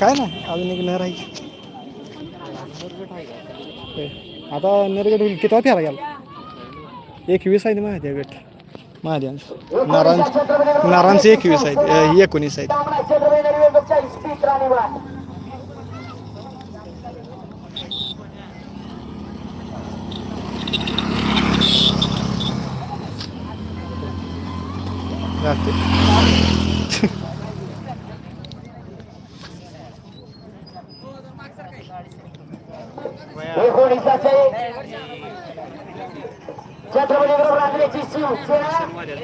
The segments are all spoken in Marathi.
काय नाही अजून एक नर आहे. आता नरगड होईल किती होते गेला? एकवीस आहे माहिती आहे गट. महाद्यांचं नारायण नारायणचे एकवीस आहेत एकोणीस आहेत. सामना जाते एकोणीसाचे छत्रपती ग्रुप रात्रीची शिवसेना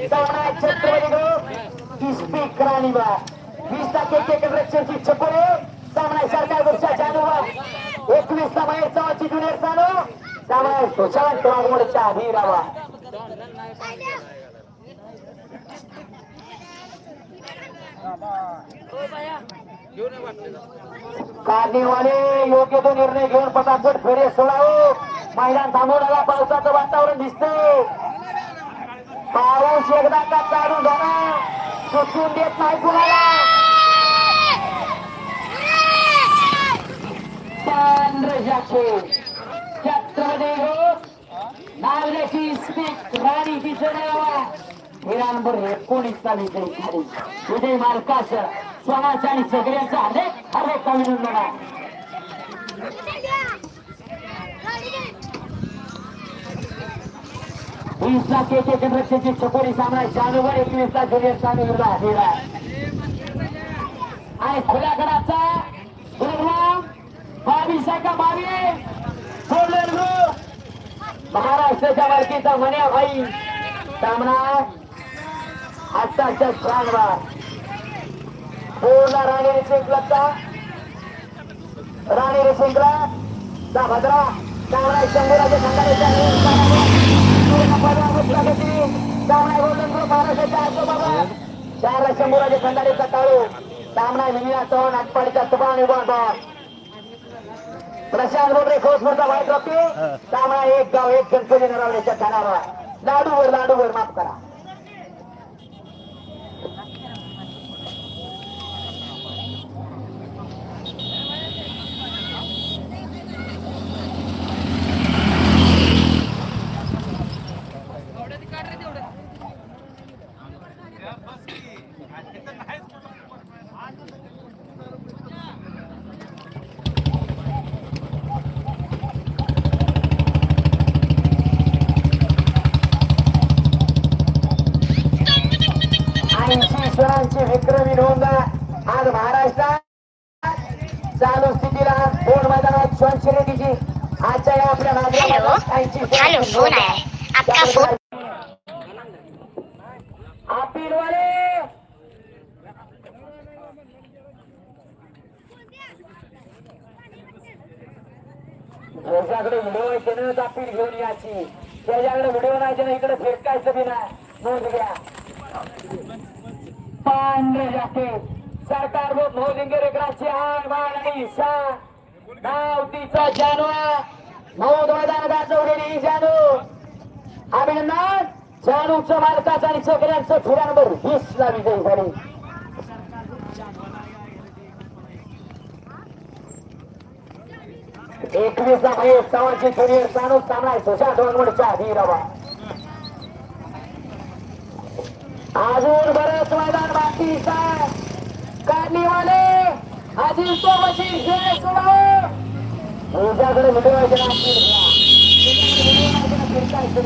सामना छत्रपती ग्रुप इस्पिक राणीवाड वीस रक्षणची छकोरे सामना सरकार गुरुच्या जानूवर एकवीस ला बाहेर चव्हाची सामना सुशांत वाघमोडच्या योग्य तो निर्णय घेऊन पटापट फेरे सोडावं. मैदान थांबवण्याला पावसाचं वातावरण दिसतंय. पाऊस एकदा का चालू झाला? सुचून देत नाही कुणाला? पांढरजाचे छत्रपती नावल्याची स्पीक राणी तिचं नाव हिरानभर एकोणीसला विजयी खाली. विजय मालकाच स्वराज आणि सगळ्यांचा अनेक अनेक अभिनंदन आहे. वीसला के के चंद्रशेची छकोरी सामना जानवर एकवीसला ज्युनियर सामना हजेरा आणि खुल्या गडाचा बावीस का बावीस गोल्डन ग्रुप महाराष्ट्राच्या मालकीचा म्हण्या भाई. सामना. आत्ताच्या शानवार पूर्ण राणी रेसिंगला राणी रेसिंगला दा भद्रा. सामना शंभराच्या संघाच्या सामना गोल्डन ग्रुप महाराष्ट्राच्या आजोबाबा चारला शंभूराच्या खंडाळीचा काळू सामना विनिया चव्हाण आटपाडीचा सुभान विभाग प्रशांत बोबडे खोसपूरचा वाईट रॉकी सामना एक गाव एक गणपती नरावण्याच्या कानावर. लाडूवर लाडूवर माफ करा. सणांची विक्रमी नोंद आज महाराष्ट्रात चालू स्थितीला दोन मैदानात श्वान शर्यतीची आजच्या या आपल्या हेलो. हेलो फोन आया है आपका फोन. अपीलवाले ज्याच्याकडे व्हिडिओ आहे त्यानं अपील घेऊन याची त्याच्याकडे व्हिडिओ नाही त्यानं इकडे फिरकायचं बी नाही. नोंद घ्या. पांढरे जाकेट सरकार व मोदिंगे रेकराची आण मान आणि शान नाव तिचा जानवा नऊ मैदान गाजवलेली ही जानू. अभिनंदन. जानूच्या मालकाचा आणि सगळ्यांचं फिरांवर वीस ला विजयी झाली. एकवीस ला महेश चव्हाणची छोरी जानू सामना सुशांत वाघमोडच्या धीरावा अजून बरंच मैदान बाकी काढणीवाले तो मशीन जय सोडावं. तुझ्याकडे मिळवायचे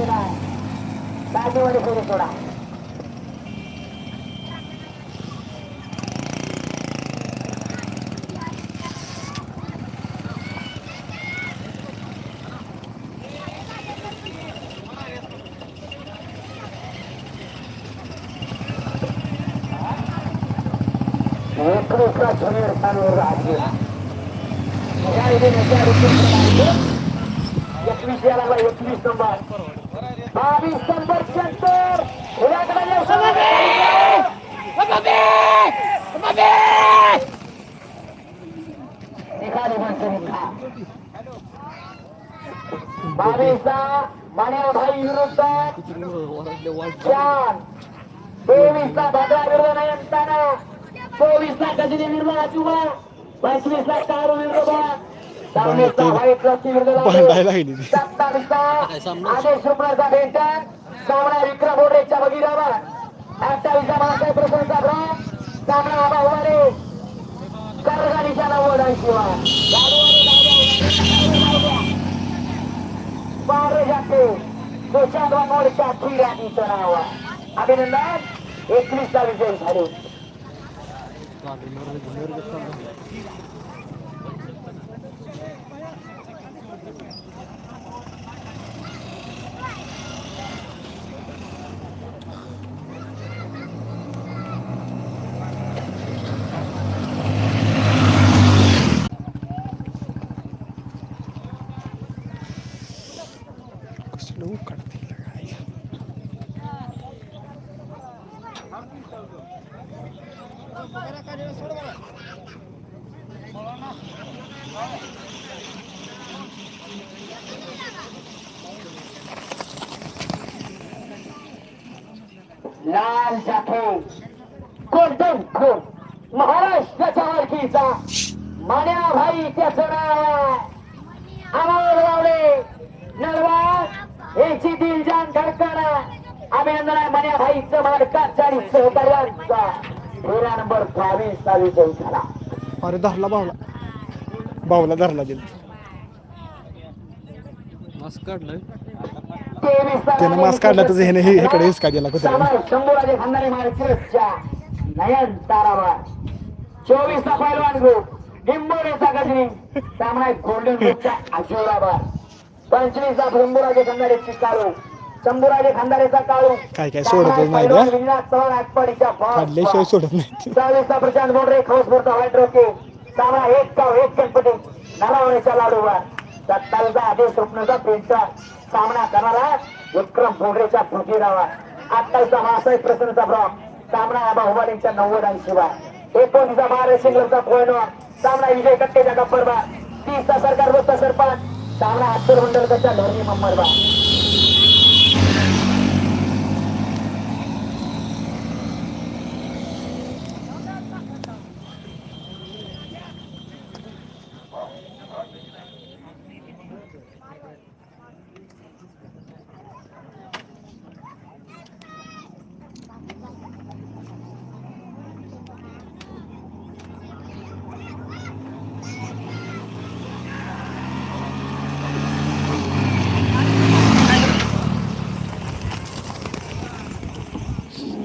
नाही. दाजीवाडी फिरू सोडा. एकवीसला जुनियर स्थानावर राहते एकवीस या लागला एकवीस नंबर बावीस नंबर शंकर निघाली माणसं निघा बावीसला मान्या भाई विरुद्ध. चार. तेवीसला भद्रा विरुद्ध नयनताना सव्वीसला व्हाईट रस्ती विरुद्ध भांडायला लागली. ती. सत्तावीसला आदेश रुपयाचा भेटा. सामना विक्रम बोर्डेच्या भगीरावर अठ्ठावीसला महासाहेब प्रसन्नचा भ्रा सामना आबा उभारे. करगाडीच्या नव्वद ऐंशीवर. बारे जाते सुशांत मोडच्या खिराणीचं नाव. आहे. अभिनंदन. एकवीसचा विजय झाले. Daha bilmiyorum. Bilmiyorum. महाराष्ट्राच्या मालकीचा मान्या भाई त्याचं नाव आहे. अमोल गावडे. नलवार याची दिल जान धडकन. अभिनंदन आहे मान्या भाईचं मालकाचा आणि सहकार्यांचा. फेरा नंबर बावीस चा विजय झाला अरे धरला बावला बावला धरला दिला तेवीस त्यानं मास्क काढला तर ह्याने हे- ह्याकडे हिसका दिला कुत्र्याने. शंभूराजे खंदारे मार्केटच्या नयन तारावर. चोवीस चा पैलवान ग्रुप निंबोडेचा गजनी. सामना गोल्डन ग्रुपच्या आशोरावर पंचवीस चा भृंबुराजे खंदारेची काळू. शंभूराजे खंदारेचा काळू. काय काय सोडतच नाही त्या. चव्हाण आटपाडीच्या सोडत नाही. सहावीसचा प्रशांत बोंडरे खौसपूरचा व्हाईट रॉकी सामना एक गाव एक गणपती. नारावणीच्या लाडूवर. सत्तावीसचा आदेश स्वप्नचा पेंचा सामना करणारा विक्रम बोंडरेच्या फुटीरावर अठ्ठावीसचा महासाहेब प्रसन्नचा ब्रॉक सामना आबा हुबालींच्या नव्वद ऐंशीवर. एकोणीसचा महाराज सिंगलचा कोयनोर सामना विजय कट्टेच्या गप्परबार तीसचा सरकार रोजचा सरपंच. सामना अत्तर मंडलकाच्या धोरणी मंबरबार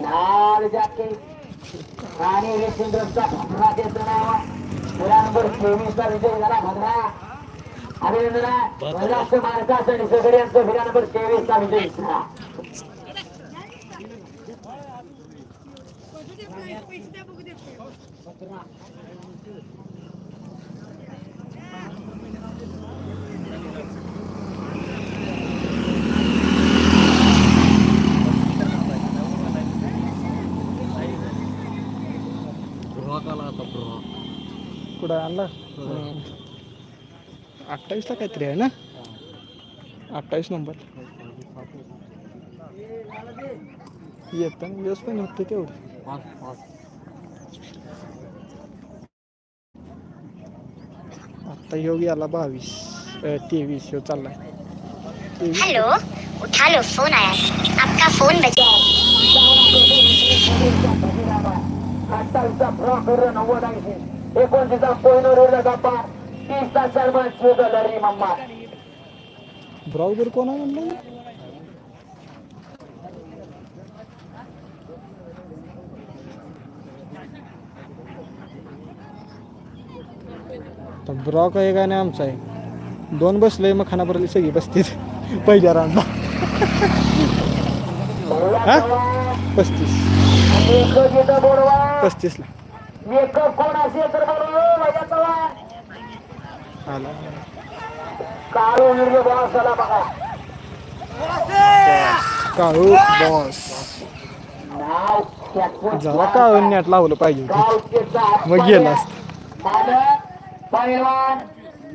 लाल जॅकेट आणि रेसिंद्रचा भद्रा त्याचं नाव पुरा नंबर चोवीस चा विजय झाला भद्रा अभिनंदना जास्त माणसाचं आणि सगळ्यांचं फिरा नंबर तेवीस चा विजय झाला कुठं आणला अठ्ठावीसला काहीतरी आहे ना? अठ्ठावीस नंबर. येताना दिवस पण होते तेवढं. आत्ता योग याला बावीस तेवीस ह्यो चाललाय. हेलो उठा लो फोन आया. है आपका फोन बजा अठ्ठावीसचा फ्रॉक एकोणतीसचा कोहिनूर गप्पा ब्राउझर कोण आहे म्हणलं? तर ब्रॉक आहे का नाही आमचा आहे. दोन बसले मग खानापर्यंत सगळी बसतील पहिल्या राऊंडला हा? पस्तीस. पस्तीसला. आला. काळू बघा. बॉस. जरा काळू नॅट लावलं पाहिजे मग गेलं असतं.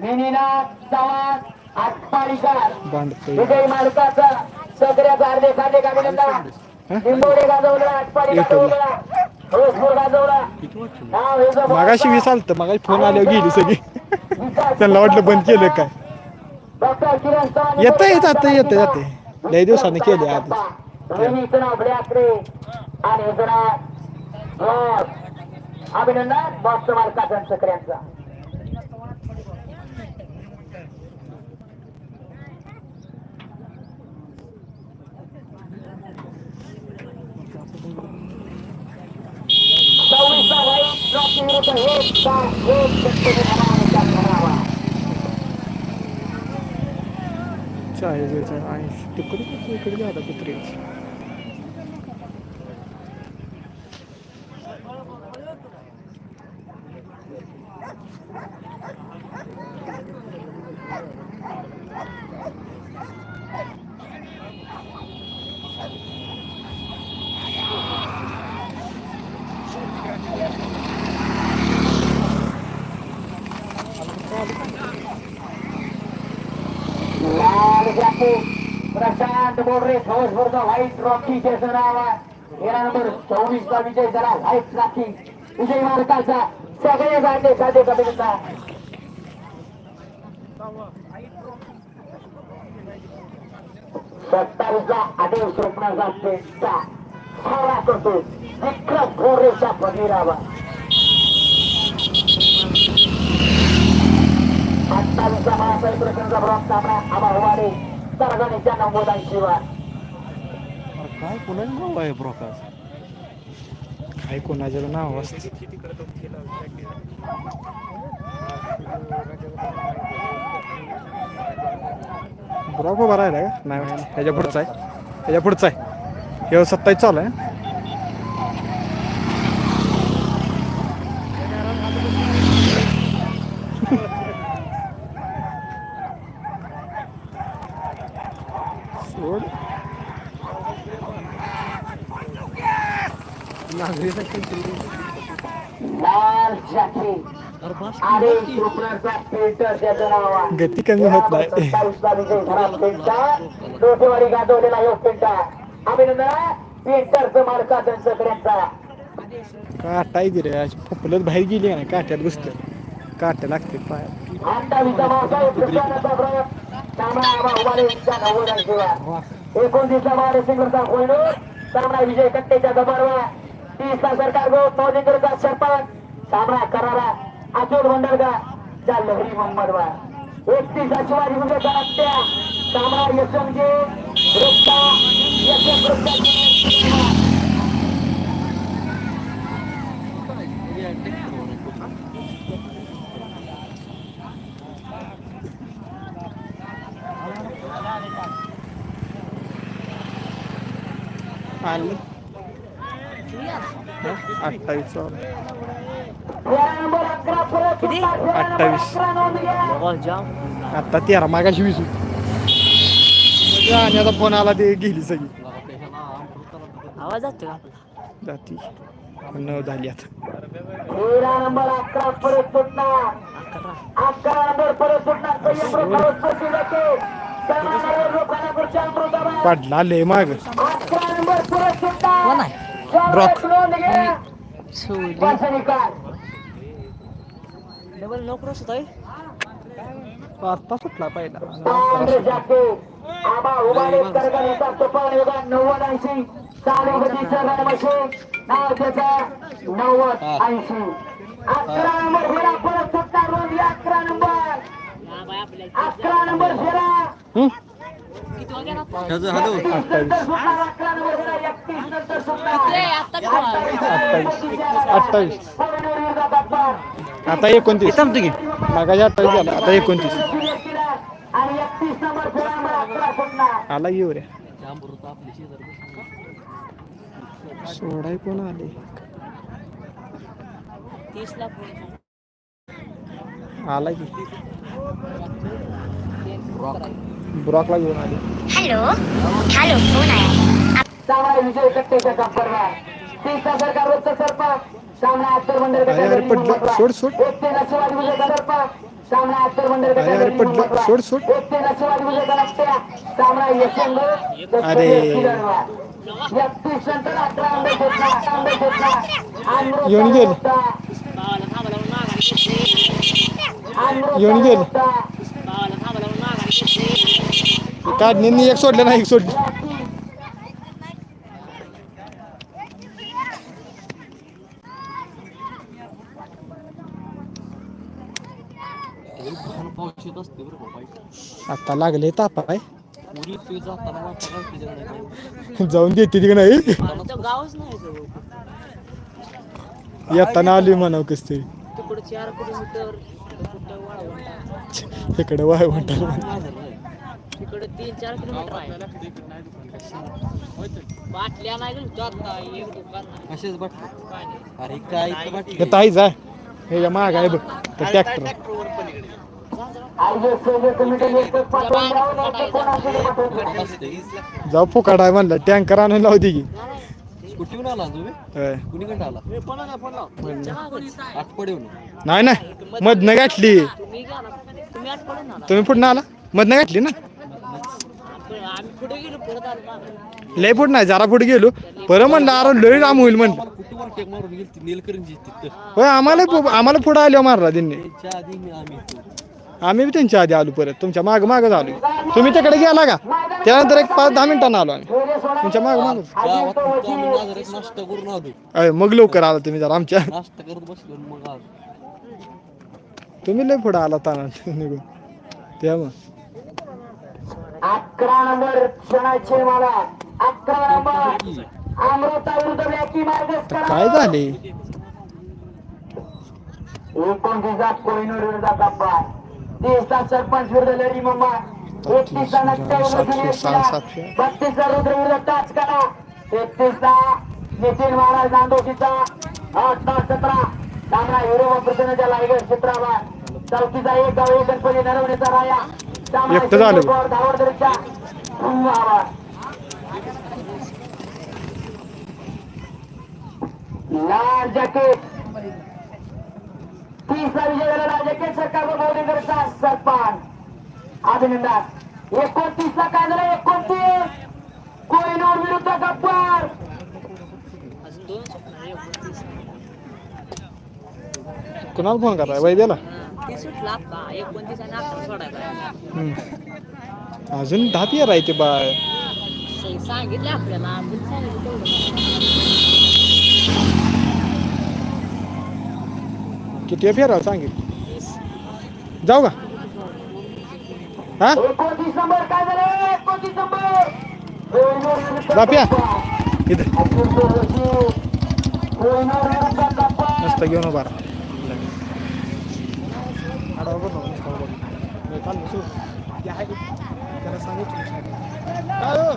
मिनीनाथ चव्हाण आटपाडीकर. विजय मालकाचा गाजवला आटपाडी गाजवला गाजवला. जर मागाशी वीस आलतं मागाशी फोन आल्यावर गेली सगळी. त्यांना वाटलं बंद केलं काय डॉक्टर येत आता येतंय जाते लय दिवसाने केले आता अभिनंदन बॉस मालकाचा सगळ्यांचा सव्वीसचा वाईट ट्रॉफी विरुद्ध एक तास एक सेकंद धावांचा करावा. चाळीस आणि तिकडे इकडे झाला कुत्रीच लाल जाते प्रशांत बोर्रे दिवसभरचा व्हाईट रॉकी त्याचं नाव आहे. तेरा नंबर चोवीस चा विजय झाला व्हाईट रॉकी विजय मालकाचा सगळे जाते साधे कपिलचा सत्तावीसला आदेश स्वप्नाचा पेटचा सारा करतो. विक्रम बोरेचा बगीरावा अठ्ठावीसचा महासाहेब प्रसंगचा ब्रॉक सामना आबा तरगणीच्या नव्वदांशिवाय काय कोणाचं नाव आहे ब्रोकाच काय कोणाचं नाव असतं ब्रॉक उभा राहिला का? नाही. ह्याच्या पुढचा आहे. ह्याच्या पुढचा आहे. हे सत्तावीस चालू आहे सोड लाल जॅकेट आदेश स्वप्नाचा पेंटर त्याचं नाव आहे गती कमी होत नाही. डोकेवारी गाजवलेला योग पिंटा अभिनंदन पेंटरचं मालकाचं सगळ्यांचा काटाय आहे फुपलत बाहेर गेली ना काट्यात बसत काट लागते पाय एकोणतीसला सामना विजय कट्टेच्या दबारवा तीसला सरकार गो मौजिंगरचा सरपंच. सामना करारा अचूक भंडारगा च्या लहरी मोहम्मदवार एकतीसचा शिवाजी हत्या सामना यशवंतजी रस्ता यशवंत रस्ता आलं अठ्ठावीस नंबर अठ्ठावीस. अकरा नोंद घ्या आता तेरा मागाशी वीस होती आणि फोन आला ते गेली सगळी आवाज जातो का आपला जाती नऊ झाली आता तेरा नंबर अकरा परत सुटणार अकरा अकरा नंबर परत सुटणार संयम प्रकारे स्पर्शी जाते सर्वांवर लोकांना पुढच्या अमृताबाई. पडला लय माग अकरा नंबर परत कोण सुटणार आहे ब्रॉक. सोली निकाल डबल नो क्रॉस होतोय आता सुटला पहिला अकरा नंबर अकरा नंबर हं? सुटणार अठ्ठावीस आता एकोणतीस. मागाच्या अठ्ठावीस झाला. आता एकोणतीस. आला येऊ रे सोडाय कोण आले? आला की. ब्रॉकला घेऊन आले. हेलो. हेलो फोन आया है चांगला विजय कट्टेच्या तीसचा सरकार रोजचा सरपंच सामना अत्तर मंडळ. सोड, सोड. एक ते विजय सामना अत्तर मंडळ. सोड, सोड. एक ते नशिवादी विजय गणपत्या सामना यशंग अरे. एकतीस नंतर अकरा अंडे घेतला अकरा अंडे घेतला अमृता येऊन गेले. येऊन गेले. काढणी एक सोडलं नाही एक सोडली पाऊस येत असते बरं का बाईक आता लागले तापाय उरी ते जाताना वाटतं का त्याच्याकडे जाऊन देते तिकडे नाही. गावच नाही जवळ येताना आली म्हणाव कस तरी. तिकडं चार किलोमीटर इकडं कुठं वाळवंट इकडे वाय म्हणतात तिकडे तीन चार किलोमीटर आहे. बाटल्या नाही गेलो आता एक दुकान नाही. असेच बट काय नाही. अरे काय बाटली. हे ताईच आहे. हे माग आहे बघ ट्रॅक्टर जाऊ फुकाट आहे म्हणलं. टँकर आणून लावते की. आला तुम्ही. कुणीकडे आला? नाही नाही मधनं गाठली तुम्ही गेला तुम्ही आठ पडून आला तुम्ही पुढं आला? मधनं गाठली ना. लय पुढं नाही जरा पुढे गेलो. परत म्हणलं अरे लय राम होईल म्हणलं. होय आम्हाला आम्हाला पुढे आलो मारला त्यांनी. त्याच्या आधी मी आम्ही बी त्यांच्या आधी आलो परत. तुमच्या माग मागच आलो तुम्ही तिकडे गेला का? त्यानंतर एक पाच दहा मिनिटांना आलो आम्ही. तुमच्या माग माग गावात होतो आम्ही नाजरात नाश्ता करून आलो. अय मग लवकर आला तुम्ही जरा आमच्या. नाश्ता करत बसलो आणि मग आलो. तुम्ही लय पुढे आला ताना. निघून. तेव्हा अकरा नंबर क्षणाचे मला. अकरा नंबर. अमृता विरुद्ध ब्लॅकी मार्गस करा काय झाले? कोहिनूर विरोधात तीसचा सरपंच विरुद्ध लढी मम्मा एकतीसचा. बत्तीसचा तेहतीसचा नितीन महाराज नांदोशीचा आठ दहा सतरा. सामना हिरो प्रसन्नच्या लायगड चौकीचा एक गाव एक गणपती नरवण्याचा राया. लाल जॅकेट. तीसरा विजय झाला जॅकेट सरकार बोर्डेकरचा सरपंच अभिनंदन एकोणतीस ला काय झालं एकोणतीस. कोहिनूर विरुद्ध गब्बर. कुणाला फोन करा वैद्याला. अजून दहा पेर आहे ते बाय सांगितलं आपल्याला आपण सांगितलं तेवढं किती फेराव सांगितलं जाऊ का? हा? एकोणतीस नंबर काय झालं? एकोणतीस नंबर. कोहिनूर विरुद्ध बाप्या. गब्बर. इथं. मस्त घेऊन उभा राहा. आडवा बघ ना, नुसता उभा राहा. नाही, चाललं, सोड. ते आहे की. त्याला सांगितलं. काय हो?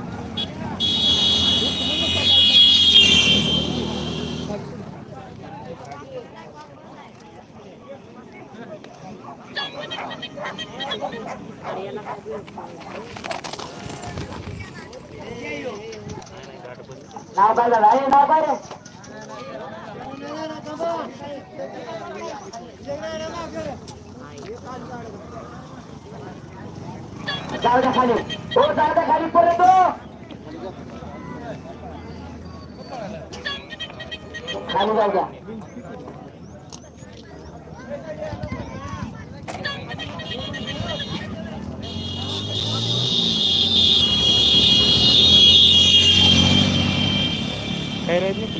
नाव काय झालं अरे नाव काय रे जाऊ द्या खाली हो जाऊ द्या खाली परत खाली जाऊ द्या.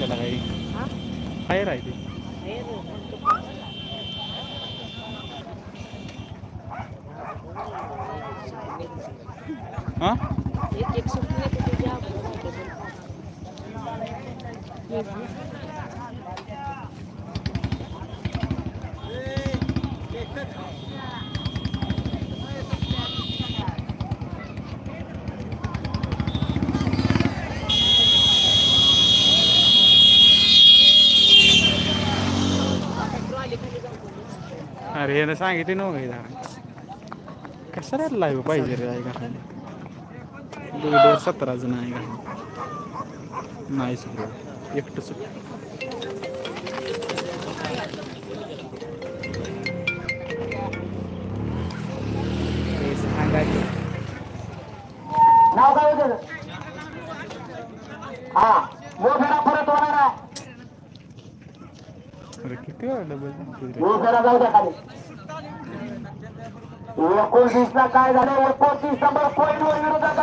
आपल्याला काही फायर आहे ते. हां? एक एक अरे यानं सांगितले नव्हे जरा कशाला लाईव्ह पाहिजे रे आहे का दोन सतरा जण आहे का नाही सुद्धा एकटं सुट सांगायचं नाव काय होतं? हा मोठा परत होणार आहे. अरे किती वेळा डबल जाऊ द्या खाली. एकोणतीस ला काय झालं? एकोणतीस नंबर पॉईंट वर विरोधात